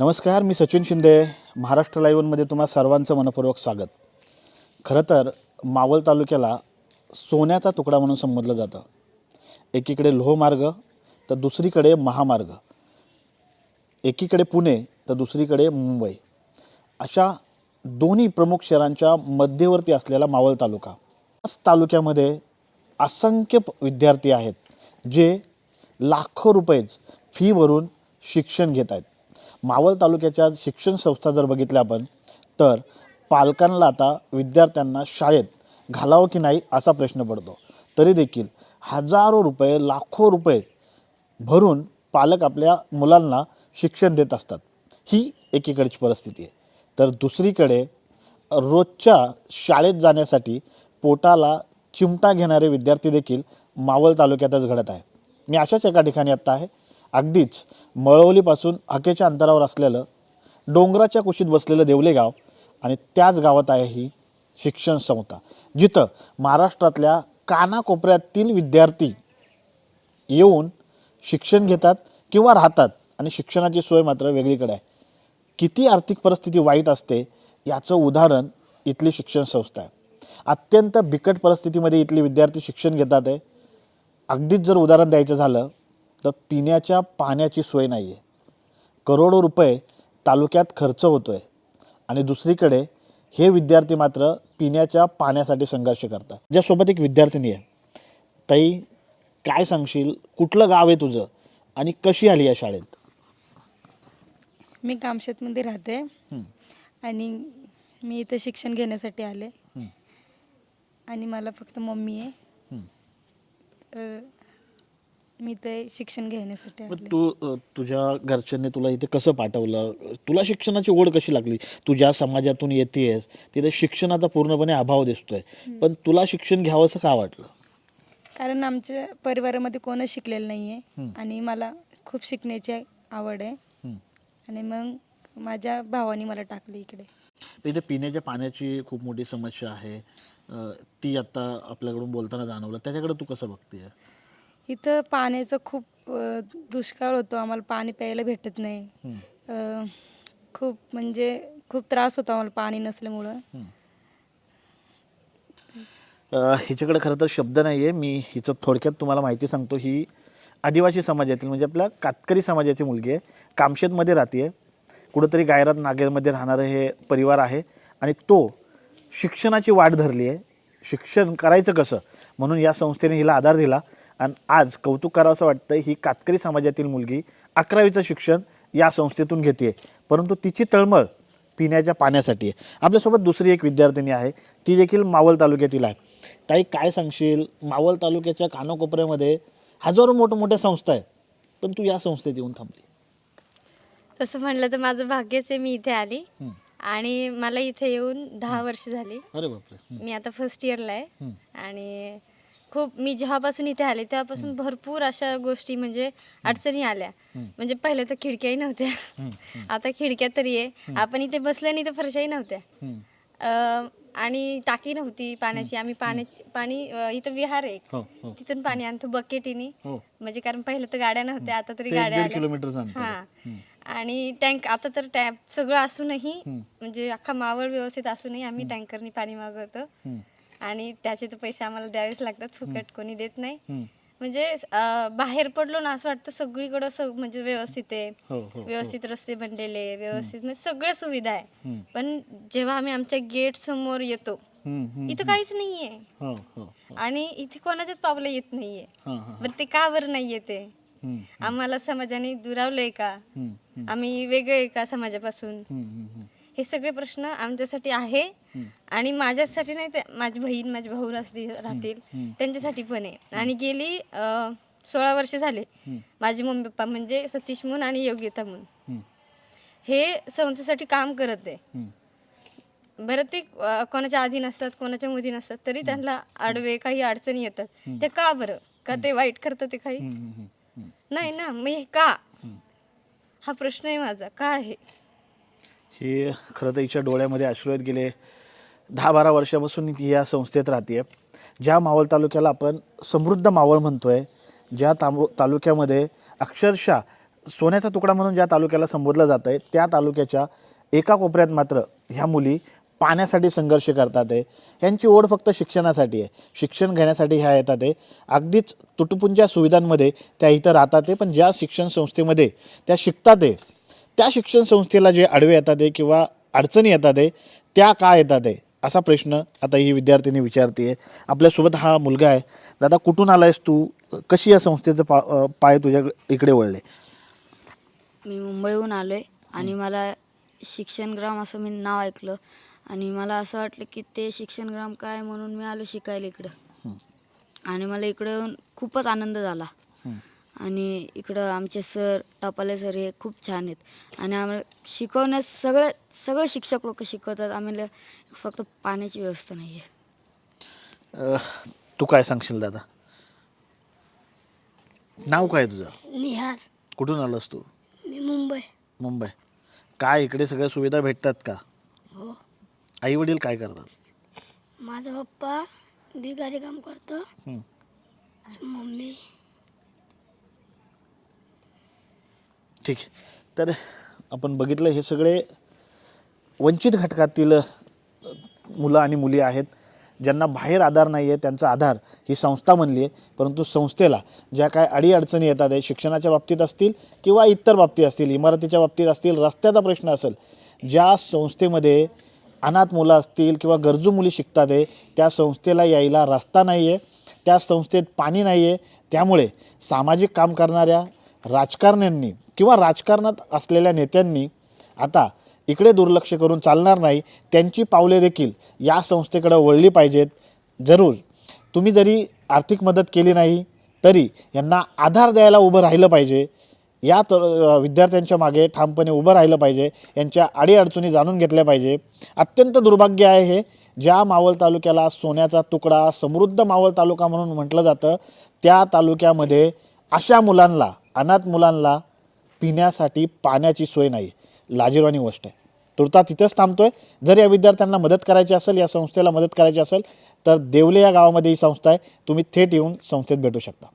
नमस्कार मी सचिन शिंदे. महाराष्ट्र लाईव्हनमध्ये तुम्हा सर्वांचं मनपूर्वक स्वागत. खरं तर मावळ तालुक्याला सोन्याचा तुकडा म्हणून संबोधलं जातं. एकीकडे लोहमार्ग तर दुसरीकडे महामार्ग. एकीकडे पुणे तर दुसरीकडे मुंबई. अशा दोन्ही प्रमुख शहरांच्या मध्यवर्ती असलेला मावळ तालुका. याच तालुक्यामध्ये असंख्य विद्यार्थी आहेत जे लाखो रुपयेच फी भरून शिक्षण घेत आहेत. मावळ तालुक्याच्या शिक्षण संस्था जर बघितल्या आपण तर पालकांना आता विद्यार्थ्यांना शाळेत घालावं की नाही असा प्रश्न पडतो. तरी देखील हजारो रुपये लाखो रुपये भरून पालक आपल्या मुलांना शिक्षण देत असतात. ही एकीकडची परिस्थिती आहे. तर दुसरीकडे रोजच्या शाळेत जाण्यासाठी पोटाला चिमटा घेणारे विद्यार्थी देखील मावळ तालुक्यातच घडत आहे. मी अशाच एका ठिकाणी आत्ता आहे. अगदीच मळवलीपासून हाकेच्या अंतरावर असलेलं डोंगराच्या कुशीत बसलेलं देवले गाव आणि त्याच गावात आहे ही शिक्षण संस्था जिथं महाराष्ट्रातल्या कानाकोपऱ्यातील विद्यार्थी येऊन शिक्षण घेतात किंवा राहतात आणि शिक्षणाची सोय मात्र वेगळीकडे आहे. किती आर्थिक परिस्थिती वाईट असते याचं उदाहरण इथली शिक्षण संस्था आहे. अत्यंत बिकट परिस्थितीमध्ये इथले विद्यार्थी शिक्षण घेतात आहे. अगदीच जर उदाहरण द्यायचं झालं तर पिण्याच्या पाण्याची सोय नाही आहे करोडो रुपये तालुक्यात खर्च होतो आहे आणि दुसरीकडे हे विद्यार्थी मात्र पिण्याच्या पाण्यासाठी संघर्ष करतात. ज्यासोबत एक विद्यार्थिनी आहे ताई काय सांगशील? कुठलं गाव आहे तुझं? आणि कशी आली या शाळेत? मी कामशेतमध्ये राहते. हं, आणि मी इथं शिक्षण घेण्यासाठी आले. आणि मला फक्त मम्मी आहे. तर मी ते शिक्षण घेण्यासाठी मग आले. तू अ, तुझ्या घरच्यांनी तुला इथे कसं पाठवलं? तुला शिक्षणाची ओढ कशी लागली? तू ज्या समाजातून येतेस तिथे शिक्षणाचा पूर्णपणे अभाव दिसतोय. पण तुला शिक्षण घ्यावंसं का वाटलं? कारण आमच्या परिवारामध्ये कोणच शिकलेलं नाही. आहे आणि मला खूप शिकण्याची आवड आहे. हं. आणि मग माझ्या भावाने मला टाकलं इकडे. इथे पिण्याच्या पाण्याची खूप मोठी समस्या आहे. अ, ती आता आपल्याकडून बोलताना जाणवलं. त्याच्याकडे तू कसं बघते इथं पाण्याचं खूप अ, दुष्काळ होतो. आम्हाला पाणी प्यायला भेटत नाही. अ, खूप म्हणजे खूप त्रास होतो आम्हाला पाणी नसल्यामुळं. हिच्याकडे खरं तर शब्द नाही आहे मी हिचं थोडक्यात तुम्हाला माहिती सांगतो. ही आदिवासी समाजातील म्हणजे आपल्या कातकरी समाजाची मुलगी आहे. कामशेतमध्ये राहते कुठंतरी गायरात नागेरमध्ये राहणारं हे परिवार आहे. आणि तो शिक्षणाची वाट धरली आहे शिक्षण करायचं कसं? म्हणून या संस्थेने हिला आधार दिला. आणि आज कौतुक करावं असं वाटतं ही कातकरी समाजातील मुलगी अकरावीचं शिक्षण या संस्थेतून घेते परंतु तिची तळमळ पिण्याच्या पाण्यासाठी आहे. आपल्यासोबत दुसरी एक विद्यार्थिनी आहे ती देखील मावळ तालुक्यातील आहे. ताई काय सांगशील? मावळ तालुक्याच्या कानाकोपऱ्यामध्ये हजारो मोठमोठ्या संस्था आहेत पण तू या संस्थेत येऊन थांबली. तसं म्हणलं तर माझं भाग्यच आहे मी इथे आली. हं. आणि मला इथे येऊन दहा वर्ष झाली. अरे बापरे. हं. मी आता फर्स्ट इयरला आहे. आणि खूप मी जेव्हापासून इथे आले तेव्हापासून भरपूर अशा गोष्टी म्हणजे अडचणी आल्या. म्हणजे पहिले तर खिडक्याही नव्हत्या. आता खिडक्या तरी आहे. आपण इथे बसल्या तर फरशाही नव्हत्या. आणि टाकी नव्हती पाण्याची. आम्ही पाण्याची पाणी इथं विहार आहे. हो हो. तिथून पाणी आणतो बकेटीने. हो. म्हणजे कारण पहिलं तर गाड्या नव्हत्या आता तरी गाड्या आल्या. हा. आणि टँक आता तर टॅप सगळं असूनही म्हणजे अख्खा मावळ व्यवस्थित असूनही आम्ही टँकरनी पाणी मागवतो. आणि त्याचे तर पैसे आम्हाला द्यावेच लागतात फुकट कोणी देत नाही हं. म्हणजे बाहेर पडलो ना असं वाटतं सगळीकडं सग म्हणजे व्यवस्थित आहे हो हो व्यवस्थित रस्ते बनलेले व्यवस्थित म्हणजे सगळ्या सुविधा आहे हं. पण जेव्हा आम्ही आमच्या गेट समोर येतो हं, हं. इथं काहीच नाहीये हो हो हो. आणि इथे कोणाच्याच पावलं येत नाहीये हां हां बरं ते का बरं नाही येते हं. आम्हाला समाजाने दुरावलंय का हं. हं. आम्ही वेगळे आहे का समाजापासून हं. सगळे प्रश्न आमच्यासाठी आहे. आणि माझ्यासाठी नाही ते माझी बहीण माझे भाऊ असली राहतील त्यांच्यासाठी पण आहे. आणि गेली अं, सोळा वर्ष झाले. माझे मम्मी पप्पा म्हणजे सतीश म्हणून आणि योग्यता म्हणून. हं. संस्थेसाठी काम करत आहे. बरं ते अं, कोणाच्या आधी नसतात कोणाच्या मध्ये नसतात तरी त्यांना आडवे काही अडचणी येतात. ते का बरं? का ते वाईट करतं ते काही. नाही ना मग हे का हा प्रश्न आहे माझा. का आहे? हे खरं तर हिच्या डोळ्यामध्ये आश्रयत गेले. दहा बारा वर्षापासून ती या संस्थेत राहते आहे ज्या मावळ तालुक्याला आपण समृद्ध मावळ म्हणतो आहे ज्या तांबू तालुक्यामध्ये अक्षरशः सोन्याचा तुकडा म्हणून ज्या तालुक्याला संबोधलं जात आहे त्या तालुक्याच्या एका कोपऱ्यात मात्र ह्या मुली पाण्यासाठी संघर्ष करतात. आहे ह्यांची ओढ फक्त शिक्षणासाठी आहे. शिक्षण घेण्यासाठी ह्या येतात. आहे अगदीच तुटपुंच्या सुविधांमध्ये त्या इथं राहतात आहे पण ज्या शिक्षण संस्थेमध्ये त्या शिकतात आहे त्या शिक्षण संस्थेला जे आडवे येतात आहे किंवा अडचणी येतात आहे त्या का येतात आहे? असा प्रश्न आता ही विद्यार्थिनी विचारते आहे आपल्यासोबत हा मुलगा आहे. दादा कुठून आला आहेस तू? कशी या संस्थेचं पा पाय तुझ्या इकडे वळले? मी मुंबईहून आलो आहे आणि मला शिक्षणग्राम असं मी नाव ऐकलं आणि मला असं वाटलं की ते शिक्षणग्राम काय म्हणून मी आलो शिकायला इकडं. आणि मला इकडं येऊन खूपच आनंद झाला. आणि इकडं आमचे सर टपाले सर हे खूप छान आहेत. आणि आम्हाला शिकवण्यास सगळं सगळं शिक्षक लोक शिकवतात. आम्हाला फक्त पाण्याची व्यवस्था नाही आहे. तू काय सांगशील दादा? नाव काय तुझं? निहार कुठून आलास तू? मी मुंबई. मुंबई. काय इकडे सगळ्या सुविधा भेटतात का? हो. आई वडील काय करतात? माझा पप्पा बिगारी काम करतो. हं. मम्मी ठीक आहे. तर आपण बघितलं हे सगळे वंचित घटकातील मुलं आणि मुली आहेत. ज्यांना बाहेर आधार नाही आहे त्यांचा आधार ही संस्था म्हणली आहे परंतु संस्थेला ज्या काय अडीअडचणी येतात आहे शिक्षणाच्या बाबतीत असतील किंवा इतर बाबतीत असतील इमारतीच्या बाबतीत असतील रस्त्याचा प्रश्न असेल ज्या संस्थेमध्ये अनाथ मुलं असतील किंवा गरजू मुली शिकतात आहे त्या संस्थेला यायला रस्ता नाही आहे त्या संस्थेत पाणी नाही आहे त्यामुळे सामाजिक काम करणाऱ्या राजकारण्यांनी किंवा राजकारणात असलेल्या नेत्यांनी आता इकडे दुर्लक्ष करून चालणार नाही त्यांची पावले देखील या संस्थेकडे वळली पाहिजेत. जरूर. तुम्ही जरी आर्थिक मदत केली नाही तरी यांना आधार द्यायला उभं राहिलं पाहिजे. या तर विद्यार्थ्यांच्या मागे ठामपणे उभं राहिलं पाहिजे. यांच्या अडीअडचणी जाणून घेतल्या पाहिजे. अत्यंत दुर्भाग्य आहे हे. ज्या मावळ तालुक्याला सोन्याचा तुकडा समृद्ध मावळ तालुका म्हणून म्हटलं जातं त्या तालुक्यामध्ये अशा मुलांना अनाथ मुलांना पिण्यासाठी पाण्याची सोय नाही. लाजीरवाणी गोष्ट आहे. तुर्ता तिथंच आहे जर या विद्यार्थ्यांना मदत करायची असेल या संस्थेला मदत करायची असेल तर देवले या गावामध्ये ही संस्था आहे. तुम्ही थेट येऊन संस्थेत भेटू शकता.